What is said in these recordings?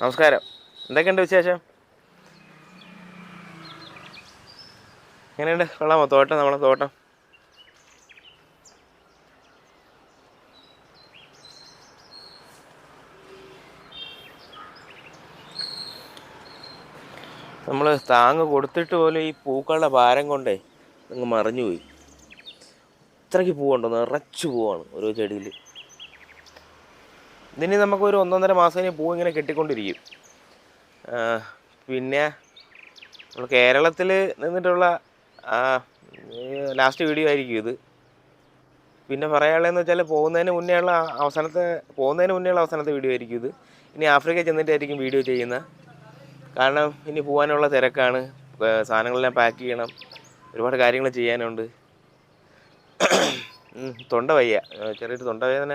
നമസ്കാരം. എന്തൊക്കെയുണ്ട് വിശേഷം? എങ്ങനെയുണ്ട്? കൊള്ളാമോ? തോട്ടം നമ്മളെ തോട്ടം. നമ്മൾ താങ്ങ് കൊടുത്തിട്ട് പോലും ഈ പൂക്കളുടെ ഭാരം കൊണ്ടേ അങ്ങ് മറിഞ്ഞുപോയി. ഇത്രയ്ക്ക് പൂവുണ്ടോ? നിറച്ച് പൂവാണ് ഓരോ ചെടിയിൽ ഇതിന് നമുക്ക് ഒരു ഒന്നൊന്നര മാസം ഇനി പൂ ഇങ്ങനെ കെട്ടിക്കൊണ്ടിരിക്കും. പിന്നെ നമ്മൾ കേരളത്തിൽ നിന്നിട്ടുള്ള ലാസ്റ്റ് വീഡിയോ ആയിരിക്കും ഇത്. പിന്നെ പറയാനുള്ളതെന്ന് വെച്ചാൽ പോകുന്നതിന് മുന്നേ ഉള്ള അവസാനത്തെ പോകുന്നതിന് മുന്നേ ഉള്ള അവസാനത്തെ വീഡിയോ ആയിരിക്കും ഇത്. ഇനി ആഫ്രിക്ക ചെന്നിട്ടായിരിക്കും വീഡിയോ ചെയ്യുന്നത്. കാരണം ഇനി പോകാനുള്ള തിരക്കാണ്. സാധനങ്ങളെല്ലാം പാക്ക് ചെയ്യണം. ഒരുപാട് കാര്യങ്ങൾ ചെയ്യാനുണ്ട്. തൊണ്ട വയ്യ. ചെറിയൊരു തൊണ്ട വേദന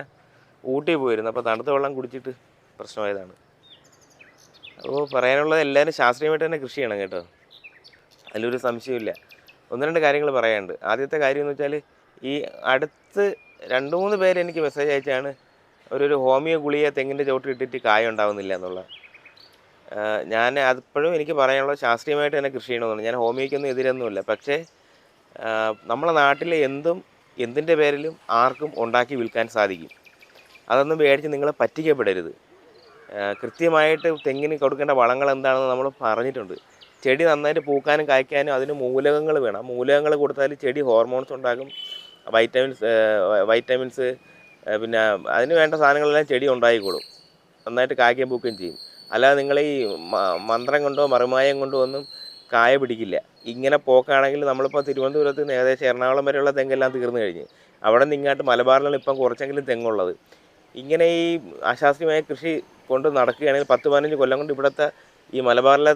ഊട്ടി പോയിരുന്നു. അപ്പോൾ തണുത്ത വെള്ളം കുടിച്ചിട്ട് പ്രശ്നമായതാണ്. അപ്പോൾ പറയാനുള്ളത് എല്ലാവരും ശാസ്ത്രീയമായിട്ട് തന്നെ കൃഷി ചെയ്യണം കേട്ടോ. അതിലൊരു സംശയമില്ല ഒന്ന് രണ്ട് കാര്യങ്ങൾ പറയാനുണ്ട്. ആദ്യത്തെ കാര്യം എന്ന് വെച്ചാൽ ഈ അടുത്ത് രണ്ട് മൂന്ന് പേര് എനിക്ക് മെസ്സേജ് അയച്ചാണ് ഒരു ഹോമിയോ ഗുളിക തെങ്ങിന്റെ ചോട്ടിൽ ഇട്ടിട്ട് കായ ഉണ്ടാവുന്നില്ല എന്നുള്ള. ഞാൻ അതിപ്പോഴും എനിക്ക് പറയാനുള്ളത് ശാസ്ത്രീയമായിട്ട് തന്നെ കൃഷി ചെയ്യണമെന്നാണ്. ഞാൻ ഹോമിയോയ്ക്കൊന്നും എതിരൊന്നുമില്ല. പക്ഷേ നമ്മളെ നാട്ടിലെ എന്തും എന്തിന്റെ പേരിലും ആർക്കും ഉണ്ടാക്കി വിൽക്കാൻ സാധിക്കും. അതൊന്നും മേടിച്ച് നിങ്ങൾ പറ്റിക്കപ്പെടരുത്. കൃത്യമായിട്ട് തെങ്ങിന് കൊടുക്കേണ്ട വളങ്ങൾ എന്താണെന്ന് നമ്മൾ പറഞ്ഞിട്ടുണ്ട്. ചെടി നന്നായിട്ട് പൂക്കാനും കായ്ക്കാനും അതിന് മൂലകങ്ങൾ വേണം. മൂലകങ്ങൾ കൊടുത്താൽ ചെടി ഹോർമോൺസ് ഉണ്ടാകും. വൈറ്റമിൻസ് വൈറ്റമിൻസ് പിന്നെ അതിന് വേണ്ട സാധനങ്ങളെല്ലാം ചെടി ഉണ്ടായിക്കോളും. നന്നായിട്ട് കായ്ക്കുകയും പൂക്കുകയും ചെയ്യും. അല്ലാതെ നിങ്ങൾ ഈ മന്ത്രം കൊണ്ടോ മറുമായം കൊണ്ടോ ഒന്നും കായ പിടിക്കില്ല. ഇങ്ങനെ പോക്കാണെങ്കിൽ നമ്മളിപ്പോൾ തിരുവനന്തപുരത്ത് ഏകദേശം എറണാകുളം വരെയുള്ള തെങ്ങെല്ലാം തീർന്നു കഴിഞ്ഞ്. അവിടെ നിന്ന് ഇങ്ങോട്ട് മലബാറിലാണ് ഇപ്പം കുറച്ചെങ്കിലും തെങ്ങുള്ളത്. ഇങ്ങനെ ഈ അശാസ്ത്രീയമായ കൃഷി കൊണ്ട് നടക്കുകയാണെങ്കിൽ പത്ത് പതിനഞ്ച് കൊല്ലം കൊണ്ട് ഇവിടുത്തെ ഈ മലബാറിലെ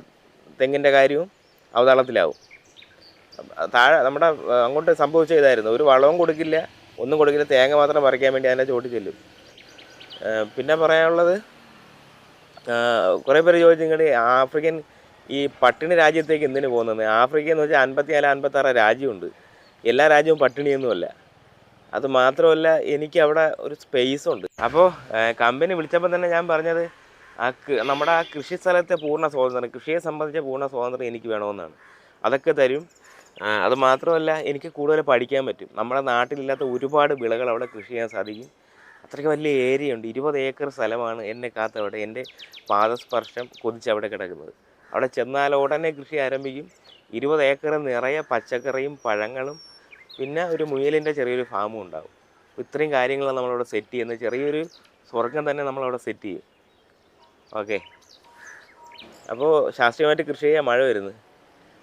തെങ്ങിന്റെ കാര്യവും അവതാളത്തിലാവും. താഴെ നമ്മുടെ അങ്ങോട്ട് സംഭവിച്ച ഇതായിരുന്നു. ഒരു വളവും കൊടുക്കില്ല ഒന്നും കൊടുക്കില്ല. തേങ്ങ മാത്രം പറിക്കാൻ വേണ്ടി അതിനെ ചോട്ടി ചെല്ലും. പിന്നെ പറയാനുള്ളത് കുറേ പേര് ചോദിച്ചിട്ട് ആഫ്രിക്കൻ ഈ പട്ടിണി രാജ്യത്തേക്ക് എന്തിനു പോകുന്നത്? ആഫ്രിക്ക എന്ന് വെച്ചാൽ അൻപത്തിനാല് അൻപത്താറ് രാജ്യമുണ്ട്. എല്ലാ രാജ്യവും പട്ടിണിയൊന്നുമല്ല. അത് മാത്രമല്ല എനിക്ക് അവിടെ ഒരു സ്പേസ് ഉണ്ട് അപ്പോൾ കമ്പനി വിളിച്ചപ്പോൾ തന്നെ ഞാൻ പറഞ്ഞത് ആ നമ്മുടെ ആ കൃഷി സ്ഥലത്തെ പൂർണ സ്വാതന്ത്ര്യം കൃഷിയെ സംബന്ധിച്ച പൂർണ സ്വാതന്ത്ര്യം എനിക്ക് വേണമെന്നാണ്. അതൊക്കെ തരും. അത് മാത്രമല്ല എനിക്ക് കൂടുതൽ പഠിക്കാൻ പറ്റും. നമ്മുടെ നാട്ടിലില്ലാത്ത ഒരുപാട് വിളകൾ അവിടെ കൃഷി ചെയ്യാൻ സാധിക്കും. അത്രയ്ക്ക് വലിയ ഏരിയ ഉണ്ട് ഇരുപത് ഏക്കർ സ്ഥലമാണ് എന്നെ കാത്തവിടെ എന്റെ പാദസ്പർശം കൊതിച്ച് അവിടെ കിടക്കുന്നത്. അവിടെ ചെന്നാൽ ഉടനെ കൃഷി ആരംഭിക്കും. ഇരുപത് ഏക്കർ നിറയെ പച്ചക്കറിയും പഴങ്ങളും പിന്നെ ഒരു മുയലിന്റെ ചെറിയൊരു ഫാമും ഉണ്ടാവും. ഇത്രയും കാര്യങ്ങൾ നമ്മളവിടെ സെറ്റ് ചെയ്യുന്നത് ചെറിയൊരു സ്വർഗം തന്നെ നമ്മളവിടെ സെറ്റ് ചെയ്യും. ഓക്കെ അപ്പോൾ ശാസ്ത്രീയമായിട്ട് കൃഷി ചെയ്യാൻ മഴ വരുന്നു.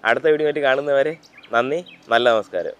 അടുത്ത വീഡിയോ ആയിട്ട് കാണുന്നവരെ നന്ദി. നല്ല നമസ്കാരം.